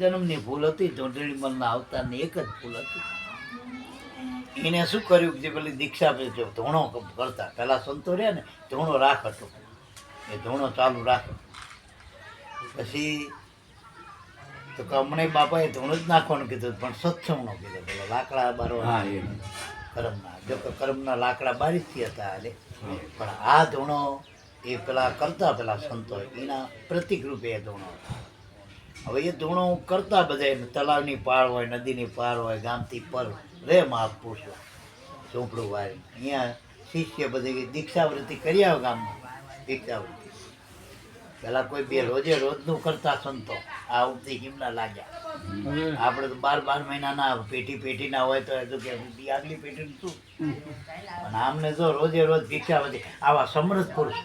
જન્મની ભૂલ હતી ચૂંટણી મનના અવતારની એક જ ભૂલ હતી. એને શું કર્યું કે પેલી દીક્ષા જો ધોણો કરતા. પહેલાં સંતો રહ્યા ને ધોણો રાખ હતો એ ધોણો ચાલુ રાખ. પછી તો કે હમણાં બાપાએ ધોણો જ નાખવાનું કીધું પણ સત્સંગનો કીધું. પેલો લાકડા બારો કરમના. જો કે કરમના લાકડા બારીથી હતા એટલે પણ આ ધોણો એ પેલા કરતા પેલા સંતો એના પ્રતિક રૂપે એ ધોણો હતો. હવે એ ધૂણો કરતા બધા તલાવની પાર હોય નદીની પાર હોય ગામથી પર રે મહાપુરુષ ઝૂંપડું વાળી અહીંયા શિષ્ય બધી દીક્ષાવૃત્તિ કરી આવે ગામમાં. દીક્ષાવૃત્તિ. પેલા કોઈ બે રોજે રોજનું કરતા સંતો. આ ઉપથી હિમના લાગ્યા. આપણે તો બાર બાર મહિનાના પેટી પેટી ના હોય તો એ તો કે આગલી પેટી શું પણ આમને જો રોજે રોજ ભિક્ષાવતી આવા સમૃદ્ધ પુરુષ.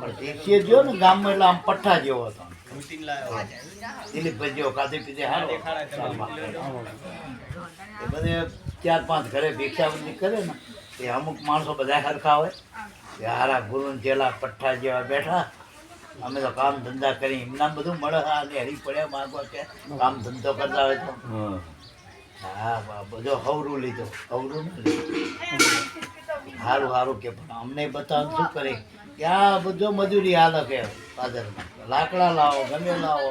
પણ દીક્ષીએ જો ને ગામમાં એટલે આમ પઠ્ઠા જેવો હતો. દિલીપભાઈ જેવો ખાધી પીધે હારો. એ બધે ચાર પાંચ ઘરે ભિક્ષાવતી કરે ને એ અમુક માણસો બધા સરખા હોય. કે હારા ગુરુ જેલા પઠ્ઠા જેવા બેઠા. અમે તો કામ ધંધા કરી એમના બધું મળે હા અને હરી પડ્યા માગવા કે કામ ધંધો કરતા હોય તો. હા. હા બધો હવરું લીધો. હવરું ન લીધું. સારું સારું કે પણ અમને બતાવ શું કરે? આ બધો મજૂરી હાલે કે ફાધરમાં લાકડા લાવો, ગમે લાવો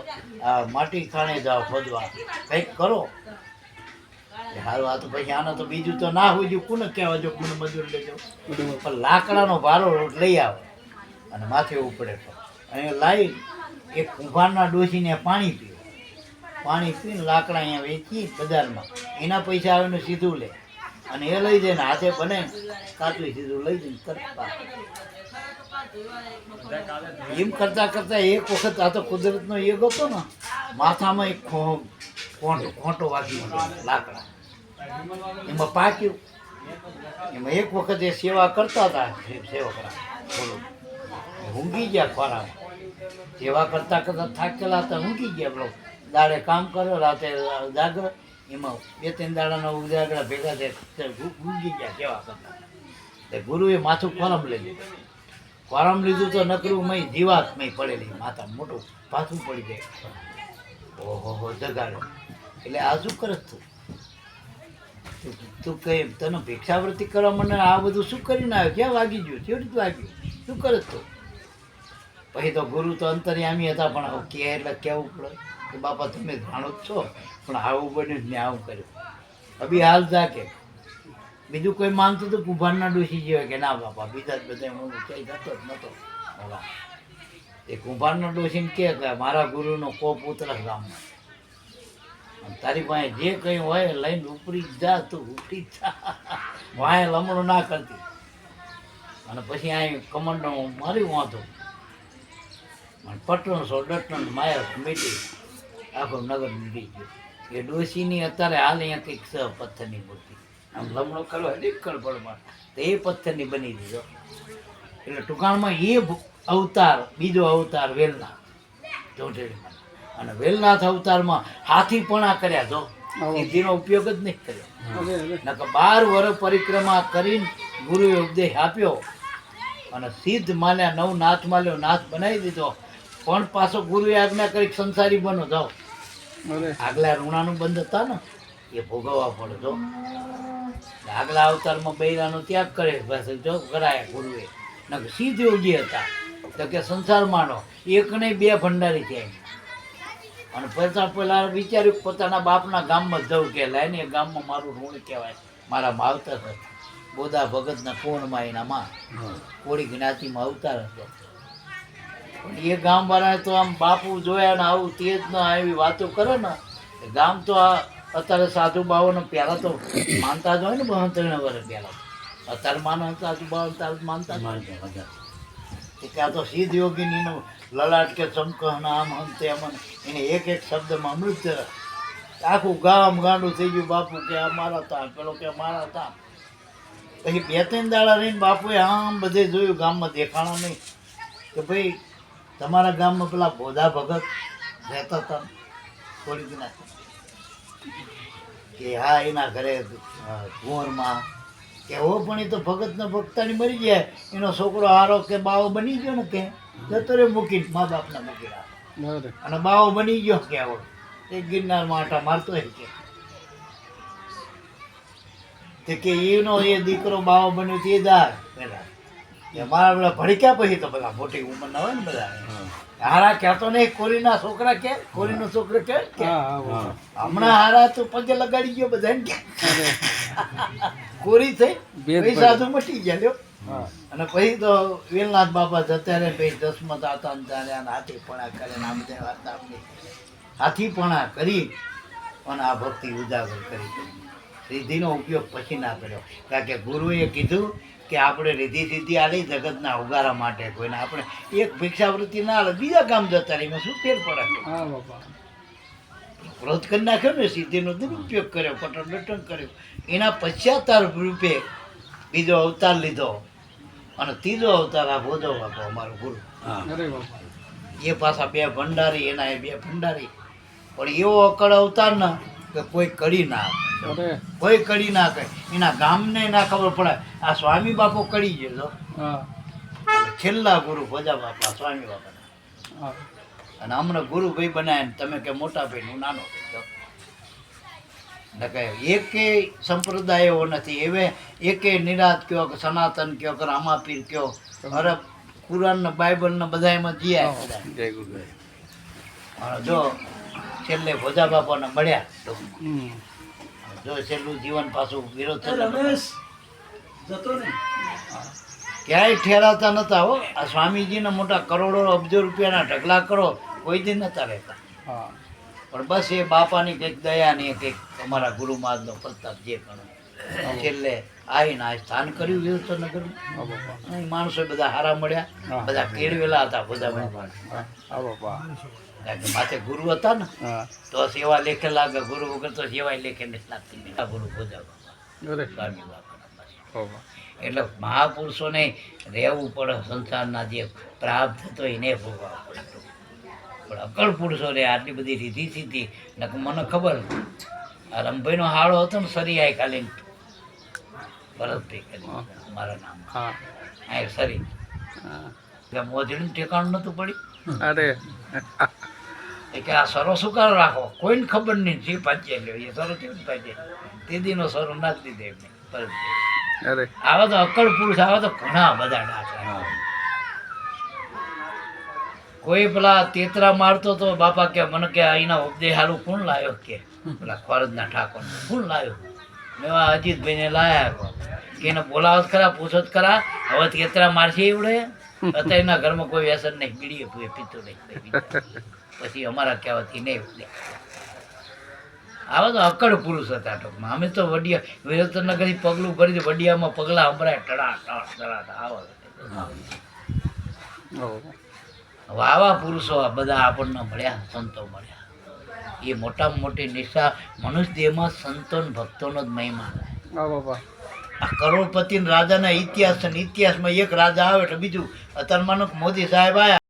માટી ખાણે જાઓ ખોદવા. કંઈક કરો. હારું, આ તો પછી આનો તો બીજું તો ના હોય જો કોને કહેવા જો મને મજૂરી લેજો? પણ લાકડાનો ભારો લઈ આવે અને માથે ઉપડે તો. અહીંયા લાવી એક કુંભારના ડોસીને પાણી પીવે પાણી પીને લાકડા અહીંયા વેચી બજારમાં. એના પૈસા આવે સીધું લે. અને એ લઈ જઈને હાથે બને, કાચું સીધું લઈ જઈને કરતા. એમ કરતા કરતા એક વખત આ તો કુદરતનો એક હતો ને, માથામાં એક ખો- કોંટો ખોટો વાગ્યો લાકડા. એમાં પાક્યું. એમાં એક વખત એ સેવા કરતા હતા સેવકરા. ઊંઘી ગયા ખોરાક. સેવા કરતા કરતા થાકેલા હતા, ઊંઘી ગયા. પેલો દાડે કામ કર્યો, રાતે જાગર એમાં બે ત્રણ દાડાના ઉજાગરા ભેગા થયા ઊંઘી ગયા કેવા કરતા? એટલે ગુરુએ માથું કોરમ લઈ લીધું. કોરમ લીધું તો નકરું મય જીવાત મય પડેલી. માથા મોટું પાછું પડી જાય. ઓહો, હો, જગાડે. એટલે આ શું કરે તું? તું- કઈ તને ભિક્ષાવૃત્તિ કરવા મને આ બધું શું કરીને આવ્યો? ક્યાં વાગી ગયું? કેવી રીતે વાગ્યું? શું કરે તું? પછી તો ગુરુ તો અંતર્યામી હતા પણ કે એટલે કેવું પડે? કે બાપા, તમે જાણો જ છો, પણ આવું બન્યું ને આવું કર્યું. અભી હાલ જા કે બીજું કોઈ માનતું તો કુંભારના ડોસી જેવા કે, ના બાપા, બીજા જ બધા હું ક્યાંય જતો જ નહોતો ઓલા. એ કુંભારના ડોસીને કે કે, મારા ગુરુનો કો પુત્ર ગામમાં. તારી પાસે જે કંઈ હોય લઈને ઉપરી જ, તું ઉપરી જ. વાંહે લમણો ના કરતી. અને પછી અહીં કમંડો મારી વાંધો. અને પટણ સો ડટણ માયા મીટી આખો નગર નીકળી ગયો. એ ડોશીની અત્યારે હાલ અહીંયા કંઈક સ પથ્થરની મૂર્તિ. આમ લમણો કરો નીકળ પડમાં તો એ પથ્થરની બની દીધો. એટલે ટૂંકાણમાં એ અવતાર બીજો અવતાર વેલનાથ ચોટેડીમાં અને વેલનાથ અવતારમાં હાથીપણા કર્યા તો સિદ્ધિનો ઉપયોગ જ નહીં કર્યો. નકર બાર વર્ષ પરિક્રમા કરીને ગુરુએ ઉપદેશ આપ્યો. અને સિદ્ધ માન્યા નવ નાથ માલ્યો નાથ બનાવી દીધો. પણ પાછો ગુરુએ આજ્ઞા કરી સંસારી બનો જાઓ. આગલા ઋણાનું બંધ હતા ને એ ભોગવવા પડે જો આગલા અવતારમાં બૈરાનો ત્યાગ કરે બસ જો કરાય ગુરુએ. નકર સિદ્ધ યોગી હતા. તો કે સંસારમાં નો એક નહીં બે ભંડારી થયા અને પછી પેલા વિચાર્યું પોતાના બાપના ગામમાં જવું કે લાઈને એ ગામમાં મારું ઋણ કહેવાય. મારા માવતર હતા. બોધા ભગતના કોણમાં એના માં કોળી જ્ઞાતિમાં અવતાર હતો. પણ એ ગામ વાળા તો આમ બાપુ જોયા ને આવું તે જ ના આવી વાતો કરે ને ગામ તો આ અત્યારે સાધુ બાવાને પહેલાં તો માનતા જ હોય ને બહુ ત્રણ વર્ષ પહેલાં. અત્યારે માનો સાધુ બાવા ત્યારે માનતા જ હોય. કે કે તો સિદ્ધ યોગીનીનો લલાટ કે ચમકહન આમ હમ તેમ એને એક એક શબ્દમાં અમૃત આખું ગામ ગાંડું થઈ ગયું બાપુ કે આ મારા તા પેલો કે મારા તા. પછી બે ત્રણ દાડા રહીને બાપુએ આમ બધે જોયું ગામમાં દેખાણો નહીં. કે ભાઈ તમારા ગામમાં પેલા બોધા ભગત રહેતા હતા? થોડી દિના કે હા એના ઘરે કુંવરમાં કે હો પણ એ તો ભગતને ભક્તાની મરી જાય. એનો છોકરો હારો કે બાવો બની ગયો ને કે? જતો રે મૂકી મા બાપને મૂકી રાખે. અને બાવો બની ગયો કે આવો? એ ગિરનારમાં આટા મારતો હોય કે. તે કે એનો એ દીકરો બાવો બન્યો તે દાર. પેલા કે મારા પેલા ભડક્યા પછી તો બધા મોટી ઉંમરના હોય ને બધા. હારા કહેતો નહીં કોરીના છોકરા કે કોરીનો છોકરો કે હમણાં હારા તો પગે લગાડી ગયો બધાને કે. કોરી થઈ પછી સાધુ મટી ગયા લ્યો. અને પછી તો વેલનાથ બાપા જતા ભાઈ પછી દસમત હતા ને ત્યારે આને હાથીપણા કરે નામ આમ તેમ હતા આમની હાથીપણા કરી અને આ ભક્તિ ઉજાગર કરી સિદ્ધિનો ઉપયોગ પછી ના કર્યો. કારણ કે ગુરુએ કીધું કે આપણે રીધિ સિદ્ધિ આલી જગતના ઉગારા માટે કોઈને આપણે એક ભિક્ષાવૃત્તિ ના આલે બીજા કામ જતા રહી એમાં શું ફેર પડે? હા બાપા. ક્રોધ કરી નાખ્યો ને સિદ્ધિનો દુરુપયોગ કર્યો પટન લટન કર્યો. એના પશ્ચાતાપ રૂપે બીજો અવતાર લીધો અને ત્રીજો અવતાર આ બોધો બાપો અમારો ગુરુ. એ પાછા બે ભંડારી એના એ બે ભંડારી. પણ એવો અકળ અવતાર ના કે કોઈ કડી ના કોઈ કડી ના કહે એના ગામને ના ખબર પડે. આ સ્વામી બાપો કડી ગયો હા. છેલ્લા ગુરુ ભોજા બાપા સ્વામી બાપા હા. અને હમણાં ગુરુભાઈ બનાવ્યા ને તમે કે મોટા ભાઈ હું નાનો ભાઈ એકે સંપ્રદાય એવો નથી. એવે એકે નિરાત કયો કે સનાતન કયો કે રામાપીર કયો. અરે કુરાન ને બાઇબલ ને બધા એમાં જીયા જો છેલ્લે ભોજા બાપાને મળ્યા જો છેલ્લું જીવન પાછું વિરોધ થતો ક્યાંય ઠેરાતા નતા હો. આ સ્વામીજીના મોટા કરોડો અબજો રૂપિયાના ઢગલા કરો કોઈ દિન નતા રહેતા. હા. પણ બસ એ બાપાની કંઈક દયા ને કંઈક અમારા ગુરુ મહારાજનો પ્રતાપ જે પણ છેલ્લે આવીને આ સ્થાન કર્યું વિરુદ્ધનગરનું હા બાપા. માણસો બધા હારા મળ્યા. બધા કેળવેલા હતા બધા માથે ગુરુ હતા ને તો સેવા લેખેલા કે ગુરુ વગર તો સેવાય લેખે નથી લાગતી. ગુરુ પૂજા સ્વામી બાપા. એટલે મહાપુરુષોને રહેવું પડે સંસારના જે પ્રાપ્ત થતો એને ભોગવવા પડે. પણ અકળ પુરુષો રે આટલી બધી રીધી સીધી મને ખબર આ રમભાઈનો હાળો હતો ને સરી આય ખાલી ભરતભાઈ કરી મારા નામ હા. આ સરી. હા એટલે મોજડીનું ઠેકાણું નહોતું પડી અરે. એ કે આ સરો શું કરો રાખો? કોઈને ખબર નહીં જે પાંચે લ્યો. એ સરો કેવું પાંચે? તે દીનો સરો ના જ દીધે એમને. ભરતભાઈ અરે. આવા તો અકળ પુરુષ આવા તો ઘણા બધા દાખલા કોઈ પેલા તેતરા મારતો તો બાપા કે મને કે અહીંના ઉપદેશ હારું કોણ લાવ્યો કે. પેલા ખોરજના ઠાકોર કોણ લાવ્યો મેં અજીતભાઈને લાયા. એને બોલાવત ખરા પૂછત ખરા હવે કેતરા મારશે એવડે. અત્યારે એના ઘરમાં કોઈ વ્યસન નહીં, બીડીએ પીતો નહીં પછી અમારા કહેવાથી નહીં આવા તો અકડ પુરુષ હતા ટૂંકમાં. અમે તો વડિયા, વિરતનગરથી પગલું ભરી વડિયામાં પગલા સંભળાય ટડા ટડા ટડા આવા આવા પુરુષો બધા આપણને મળ્યા, સંતો મળ્યા. એ મોટામાં મોટી નિશા મનુષ્ય દેહમાં સંતો ભક્તોનો જ મહિમા આ કરોડપતિ રાજાના ઇતિહાસ ઇતિહાસમાં એક રાજા આવે એટલે બીજું. અત્યારમાં મોદી સાહેબ આવ્યા